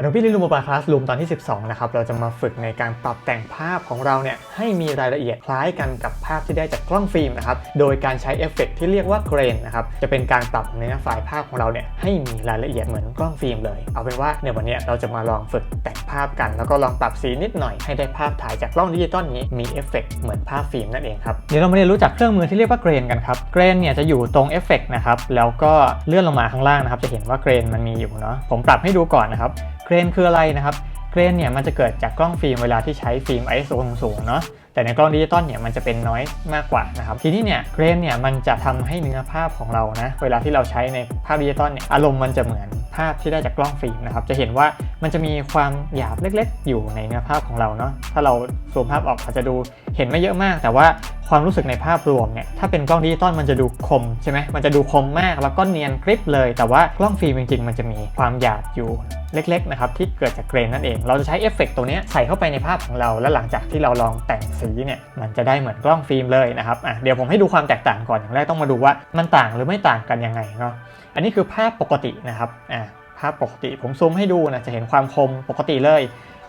Adobe Illuminate Classroom ตอนที่ 12 นะครับ เราจะมาฝึกในการปรับแต่งภาพของเราเนี่ยให้มีรายละเอียดคล้ายกันกับภาพที่ได้จากกล้องฟิล์มนะครับ โดยการใช้เอฟเฟกต์ที่เรียกว่าเกรนนะครับ จะเป็นการปรับในหน้าไฟล์ภาพของเราเนี่ยให้มีรายละเอียดเหมือนกล้องฟิล์มเลย เอาเป็นว่าในวันนี้เราจะมาลองฝึกแต่งภาพกัน แล้วก็ลองปรับสีนิดหน่อยให้ได้ภาพถ่ายจากกล้องดิจิตอลนี้มีเอฟเฟกต์เหมือนภาพฟิล์มนั่นเองครับ เดี๋ยวเรามาเรียนรู้จักเครื่องมือที่เรียกว่าเกรนกันครับ เกรนเนี่ยจะอยู่ตรงเอฟเฟกต์นะครับ แล้วก็เลื่อนลงมาข้างล่างนะครับ จะเห็นว่าเกรนมันมีอยู่เนาะ ผมปรับให้ดูก่อนนะครับ เกรนคืออะไรนะครับเกรนเนี่ยมันจะเกิดจากกล้องฟิล์มเวลาที่ใช้ฟิล์ม ISO สูงๆเนาะ แต่ในกล้องดิจิตอลเนี่ยมันจะเป็นน้อยมากกว่านะครับ ทีนี้เนี่ยเกรนเนี่ยมันจะทำให้เนื้อภาพของเรานะ เวลาที่เราใช้ในภาพดิจิตอลเนี่ยอารมณ์มันจะเหมือนภาพที่ได้จากกล้องฟิล์มนะครับ จะเห็นว่ามันจะมีความหยาบเล็กๆ อยู่ในเนื้อภาพของเราเนาะ ถ้าเราซูมภาพออกอาจจะดู เห็นไม่เยอะมาก แต่ว่าความรู้สึกในภาพรวมเนี่ยถ้าเป็นกล้องดิจิตอลมันจะดูคมใช่ไหมมันจะดูคมมากแล้วก็เนียนกริบเลย แต่ว่ากล้องฟิล์มจริงๆมันจะมีความหยาบอยู่เล็กๆนะครับที่เกิดจากเกรนนั่นเอง เราจะใช้เอฟเฟกต์ตัวนี้ใส่เข้าไปในภาพของเรา แล้วหลังจากที่เราลองแต่งสีเนี่ยมันจะได้เหมือนกล้องฟิล์มเลยนะครับอะเดี๋ยวผมให้ดูความแตกต่างก่อนอย่างแรกต้องมาดูว่ามันต่างหรือไม่ต่างกันยังไงเนาะอันนี้คือภาพปกตินะครับอะภาพปกติผมซูมให้ดูนะจะเห็นความคมปกติเลย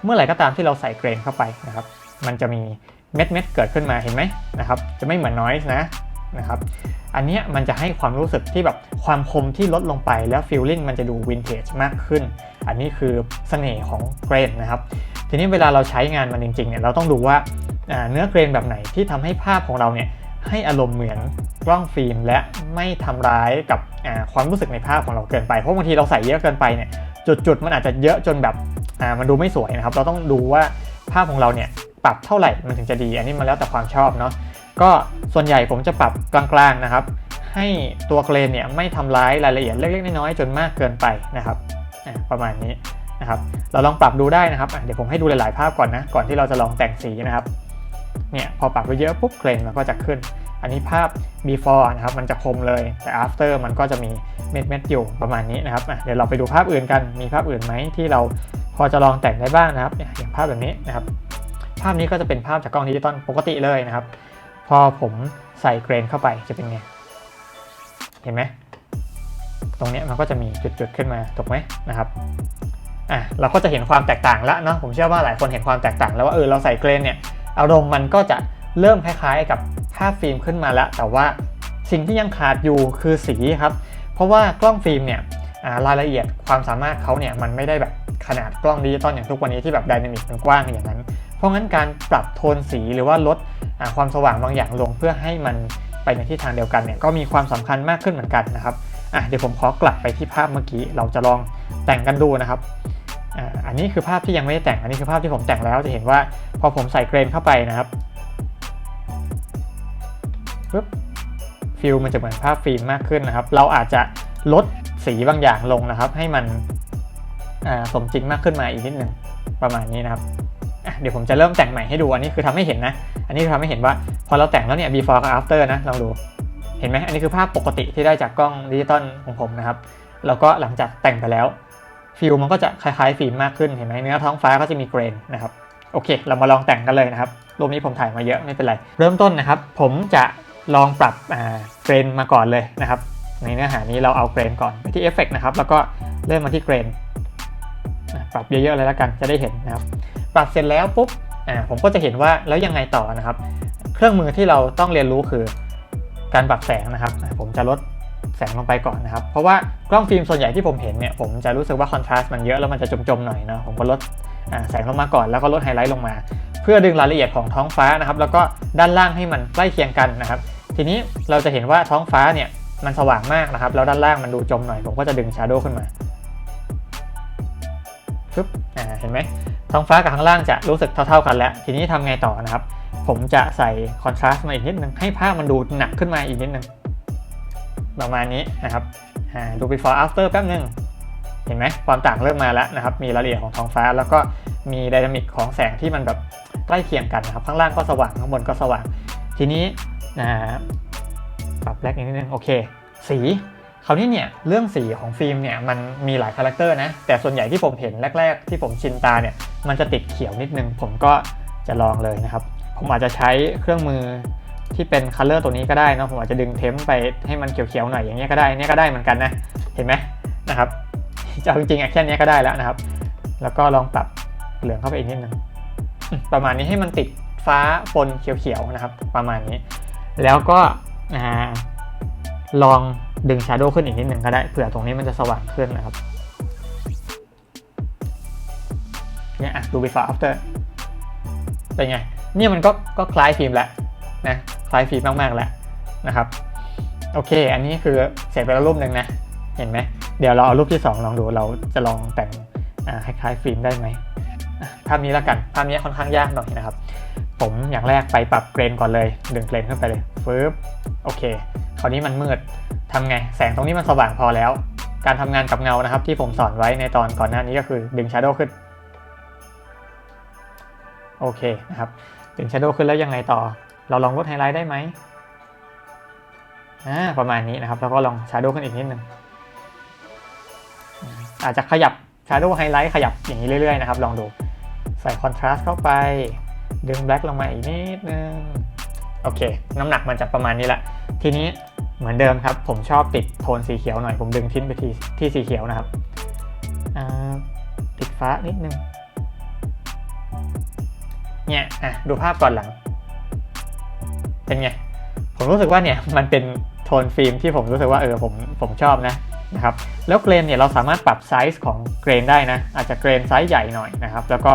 เมื่อไหร่ก็ตามที่เราใส่เกรนเข้าไปนะครับมันจะมี เม็ดเม็ดๆเกิดขึ้นมาเห็นไหมนะครับจะไม่เหมือนน้อยนะนะครับอันนี้มันจะให้ความรู้สึกที่แบบความคมที่ลดลงไปแล้วฟีลลิ่งมันจะดูวินเทจมากขึ้น อันนี้คือเสน่ห์ของเกรนนะครับทีนี้เวลาเราใช้งานมันจริงๆเนี่ยเราต้องดูว่าเนื้อเกรนแบบไหนที่ทำให้ภาพของเราเนี่ยให้อารมณ์เหมือนกล้องฟิล์ม และไม่ทำร้ายกับความรู้สึกในภาพของเราเกินไปเพราะบางทีเราใส่เยอะเกินไปเนี่ยจุดๆมันอาจจะเยอะจนแบบมันดูไม่สวยนะครับ เราต้องดูว่าภาพของเราเนี่ย ปรับเท่าไหร่มันถึงจะดี อันนี้มันแล้วแต่ความชอบเนาะก็ส่วนใหญ่ผมจะปรับกลางๆนะครับ ให้ตัวเกรนเนี่ยไม่ทำร้ายรายละเอียดเล็กๆน้อยๆจนมากเกินไปนะครับประมาณนี้นะครับเราลองปรับดูได้นะครับเดี๋ยวผมให้ดูหลายๆภาพก่อนนะก่อนที่เราจะลองแต่งสีนะครับเนี่ยพอปรับไปเยอะปุ๊บเกรนมันก็จะขึ้น อันนี้ภาพ before นะครับมันจะคมเลยแต่ after มันก็จะมีเม็ดๆอยู่ประมาณนี้นะครับเดี๋ยวเราไปดูภาพอื่นกันมีภาพอื่นไหมที่เราพอจะลองแต่งได้บ้างนะครับอย่างภาพแบบนี้นะครับ ภาพนี้ก็จะเป็นภาพจากกล้องดิจิตอลปกติเลยนะครับ พอผมใส่เกรนเข้าไปจะเป็นไง เห็นไหม ตรงนี้มันก็จะมีจุดๆขึ้นมาถูกไหมนะครับอะเราก็จะเห็นความแตกต่างล้วเนาะผมเชื่อว่าหลายคนเห็นความแตกต่าง แล้วว่าเออเราใส่เกรนเนี่ยอารมณ์มันก็จะเริ่มคล้ายๆ กับภาพฟิล์มขึ้นมาแล้ว แต่ว่าสิ่งที่ยังขาดอยู่คือสีครับ เพราะว่ากล้องฟิล์มเนี่ยรายละเอียดความสามารถเขาเนี่ยมันไม่ได้แบบขนาดกล้องดิจิตอลอย่างทุกวันนี้ที่แบบไดนามิกมันกว้างอย่างนั้น เพราะงั้นการปรับโทนสีหรือว่าลดความสว่างบางอย่างลงเพื่อให้มันไปในทิศทางเดียวกันเนี่ยก็มีความสำคัญมากขึ้นเหมือนกันนะครับอะเดี๋ยวผมขอกลับไปที่ภาพเมื่อกี้เราจะลองแต่งกันดูนะครับอ่าอันนี้คือภาพที่ยังไม่ได้แต่ง อันนี้คือภาพที่ผมแต่งแล้วจะเห็นว่าพอผมใส่เกรนเข้าไปนะครับปึ๊บฟิลมันจะเหมือนภาพฟิล์มมากขึ้นนะครับ เราอาจจะลดสีบางอย่างลงนะครับ ให้มันอ่าสมจริงมากขึ้นมาอีกนิดหนึ่งประมาณนี้นะครับ เดี๋ยวผมจะเริ่มแต่งใหม่ให้ดูอันนี้คือทำให้เห็นนะ อันนี้คือทำให้เห็นว่าพอเราแต่งแล้วเนี่ย before กับ after นะลองดูเห็นไหมอันนี้คือภาพปกติที่ได้จากกล้องดิจิตอลของผมนะครับแล้วก็หลังจากแต่งไปแล้วฟิลมันก็จะคล้ายๆฟิล์มมากขึ้นเห็นไหมเนื้อท้องฟ้าก็จะมีเกรนนะครับโอเค เรามาลองแต่งกันเลยนะครับรูปนี้ผมถ่ายมาเยอะไม่เป็นไร เริ่มต้นนะครับ ผมจะลองปรับอ่าเกรนมาก่อนเลยนะครับ ในเนื้อหานี้เราเอาเกรนก่อนไปที่เอฟเฟกนะครับแล้วก็เริ่มมาที่เกรนปรับเยอะๆเลยแล้วกันจะได้เห็นนะครับ ปรับเสร็จแล้วปุ๊บอ่าผมก็จะเห็นว่าแล้วยังไงต่อนะครับ เครื่องมือที่เราต้องเรียนรู้คือการปรับแสงนะครับอะผมจะลดแสงลงไปก่อนนะครับ เพราะว่ากล้องฟิล์มส่วนใหญ่ที่ผมเห็นเนี่ยผมจะรู้สึกว่าคอนทราสต์มันเยอะแล้วมันจะจมๆหน่อยนะผมก็ลดอ่าแสงลงมาก่อนแล้วก็ลดไฮไลท์ลงมา เพื่อดึงรายละเอียดของท้องฟ้านะครับ แล้วก็ด้านล่างให้มันใกล้เคียงกันนะครับ ทีนี้เราจะเห็นว่าท้องฟ้าเนี่ยมันสว่างมากนะครับ แล้วด้านล่างมันดูจมหน่อย ผมก็จะดึงชาร์โดขึ้นมาปึ๊บอ่าเห็นไหม ท้องฟ้ากับข้างล่างจะรู้สึกเท่าๆกันแล้ว ทีนี้ทำไงต่อนะครับ ผมจะใส่คอนทราสต์มาอีกนิดนึงให้ภาพมันดูหนักขึ้นมาอีกนิดนึงประมาณนี้นะครับดู before after แป๊บนึงเห็นไหมความต่างเริ่มมาแล้วนะครับ มีรายละเอียดของท้องฟ้า แล้วก็มีไดนามิกของแสงที่มันแบบใกล้เคียงกันนะครับ ข้างล่างก็สว่างข้างบนก็สว่าง ทีนี้อ่าปรับแบล็กอีกนิดนึงโอเค สี ราวนี้เนี่ยเรื่องสีของฟิล์มเนี่ยมันมีหลายคาแรคเตอร์นะ แต่ส่วนใหญ่ที่ผมเห็นแรก ๆ ที่ผมชินตาเนี่ยมันจะติดเขียวนิดนึง ผมก็จะลองเลยนะครับ ผมอาจจะใช้เครื่องมือที่เป็นคัลเลอร์ตัวนี้ก็ได้นะผมอาจจะดึงเทมไปให้มันเขียวๆหน่อยอย่างเงี้ยก็ได้เนี่ยก็ได้เหมือนกันนะเห็นไหมนะครับจะจริงๆแค่เนี้ยก็ได้แล้วนะครับ แล้วก็ลองปรับเหลืองเข้าไปอีกนิดนึงประมาณนี้ให้มันติดฟ้าปนเขียวๆนะครับ ประมาณนี้ แล้วก็อ่า ลองดึง Shadow ขึ้นอีกนิดหนึ่งก็ได้เผื่อตรงนี้มันจะสว่างขึ้นนะครับเนี่ยอะดู before after เป็นไงเนี่ยมันก็ก็คล้ายฟิล์มแหละนะคล้ายฟิล์มมากๆแล้วนะครับโอเค อันนี้คือเสร็จไปแล้วรูปหนึ่งนะ เห็นไหม เดี๋ยวเราเอารูปที่ 2 ลองดูเราจะลองแต่งอ่าคล้ายๆฟิล์มได้ไหม ภาพนี้แล้วกัน ภาพนี้ค่อนข้างยากหน่อยนะครับ ผมอย่างแรกไปปรับเกรนก่อนเลยดึงเกรนขึ้นไปเลยฟึบโอเค คราวนี้มันมืดทำไง แสงตรงนี้มันสว่างพอแล้ว การทำงานกับเงานะครับ ที่ผมสอนไว้ในตอนก่อนหน้านี้ก็คือดึง Shadow ขึ้น โอเคนะครับ ดึง Shadow ขึ้นแล้วยังไงต่อ เราลองลดไฮไลท์ได้ไหมอ่าประมาณนี้นะครับ แล้วก็ลอง Shadow ขึ้นอีกนิดนึงอืมอาจจะขยับ Shadow Highlight ขยับอย่างนี้เรื่อยๆนะครับ ลองดู ใส่ Contrast เข้าไป ดึง Black ลงมาอีกนิดนึง โอเค น้ำหนักมันจะประมาณนี้แหละ ทีนี้เหมือนเดิมครับ ผมชอบติดโทนสีเขียวหน่อย ผมดึงทิ้นไปที่ที่สีเขียวนะครับติดฟ้านิดนึง เนี่ย อะ ดูภาพก่อนหลัง เป็นไง ผมรู้สึกว่าเนี่ย มันเป็นโทนฟิล์มที่ผมรู้สึกว่าเออผมผมชอบนะ นะครับแล้วเกรนเนี่ยเราสามารถปรับไซส์ของเกรนได้นะอาจจะเกรนไซส์ใหญ่หน่อยนะครับแล้วก็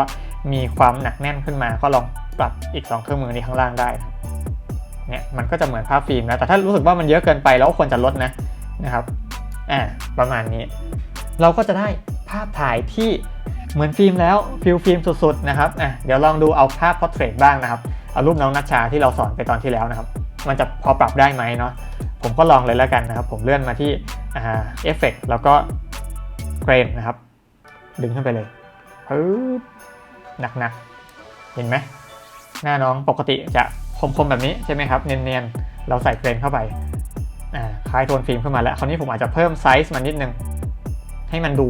มีความหนักแน่นขึ้นมา ก็ลองปรับอีก 2 เครื่องมือนี้ข้างล่างได้เนี่ยมันก็จะเหมือนภาพฟิล์มนะแต่ถ้ารู้สึกว่ามันเยอะเกินไปแล้วควรจะลดนะนะครับอ่าประมาณนี้ เราก็จะได้ภาพถ่ายที่เหมือนฟิล์มแล้วฟิลฟิล์มสุดๆนะครับอะเดี๋ยวลองดูเอาภาพพอร์เทรตบ้างนะครับเอารูปน้องนัชชาที่เราสอนไปตอนที่แล้วนะครับ มันจะพอปรับได้ไหมเนาะผมก็ลองเลยแล้วกันนะครับ ผมเลื่อนมาที่ เอฟเฟกแล้วก็เกรนนะครับ ดึงขึ้นไปเลยปึ๊บหนักๆ เห็นไหมหน้าน้องปกติจะคมๆแบบนี้ใช่ไหมครับ เนียนๆ เราใส่เกรนเข้าไปคล้ายโทนฟิล์มขึ้นมาแล้วคราวนี้ผมอาจจะเพิ่มไซส์มันนิดนึง ให้มันดู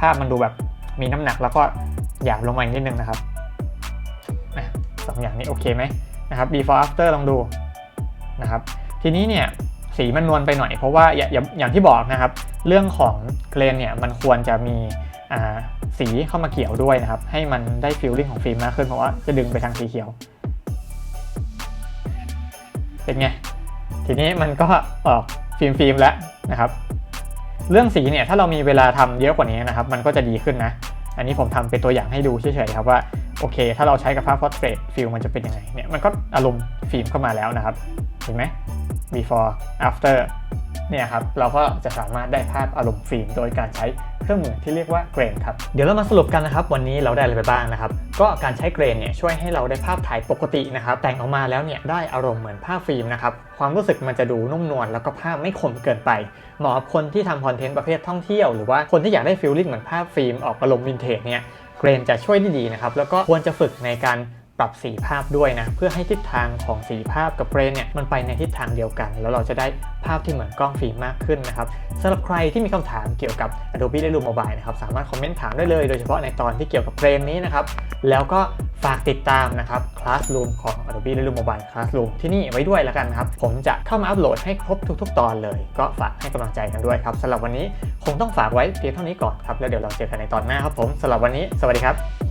ภาพมันดูแบบมีน้ำหนักแล้วก็หยาบลงมาอีกนิดนึงนะครับสองอย่างนี้โอเคไหมนะครับ before after ลองดูนะครับ ทีนี้เนี่ย สีมันนวลไปหน่อยเพราะว่าอย่าอย่างที่บอกนะครับ เรื่องของเกรนเนี่ยมันควรจะมีสีเข้ามาเกี่ยวด้วยนะครับ ให้มันได้ฟีลลิ่งของฟิล์มมากขึ้นเพราะว่าจะดึงไปทางสีเขียว เป็นไง ทีนี้มันก็ออกฟิล์มฟิล์มแล้วนะครับ เรื่องสีเนี่ยถ้าเรามีเวลาทำเยอะกว่านี้นะครับ มันก็จะดีขึ้นนะ อันนี้ผมทำเป็นตัวอย่างให้ดูเฉยๆครับว่าโอเค ถ้าเราใช้กับภาพ portrait ฟิลมันจะเป็นยังไงเนี่ยมันก็อารมณ์ฟิล์มเข้ามาแล้วนะครับ เห็นไหม before after เนี่ยครับเราก็จะสามารถได้ภาพอารมณ์ฟิล์มโดยการใช้เครื่องมือที่เรียกว่าเกรนครับ เดี๋ยวเรามาสรุปกันนะครับ วันนี้เราได้อะไรไปบ้างนะครับ ก็การใช้เกรนเนี่ยช่วยให้เราได้ภาพถ่ายปกตินะครับ แต่งออกมาแล้วเนี่ยได้อารมณ์เหมือนภาพฟิล์มนะครับ ความรู้สึกมันจะดูนุ่มนวลแล้วก็ภาพไม่คมเกินไปเหมาะกับคนที่ทำคอนเทนต์ประเภทท่องเที่ยวหรือว่าคนที่อยากได้ฟีลลิ่งเหมือนภาพฟิล์มออกอารมณ์วินเทจเนี่ยเกรนจะช่วยได้ดีนะครับแล้วก็ควรจะฝึกในการ ปรับสีภาพด้วยนะ เพื่อให้ทิศทางของสีภาพกับเกรนเนี่ยมันไปในทิศทางเดียวกัน แล้วเราจะได้ภาพที่เหมือนกล้องฟิล์มมากขึ้นนะครับสำหรับใครที่มีคำถามเกี่ยวกับ Adobe Lightroom Mobile นะครับสามารถคอมเมนต์ถามได้เลยโดยเฉพาะในตอนที่เกี่ยวกับเกรนนี้นะครับแล้วก็ฝากติดตามนะครับ Classroom ของ Adobe Lightroom Mobile Classroom ที่นี่ไว้ด้วยแล้วกันครับ ผมจะเข้ามาอัปโหลดให้ครบทุก ๆ ตอนเลย ก็ฝากให้กำลังใจกันด้วยครับสำหรับวันนี้คงต้องฝากไว้เพียงเท่านี้ก่อนครับ แล้วเดี๋ยวเราเจอกันในตอนหน้าครับผมสำหรับวันนี้ สวัสดีครับ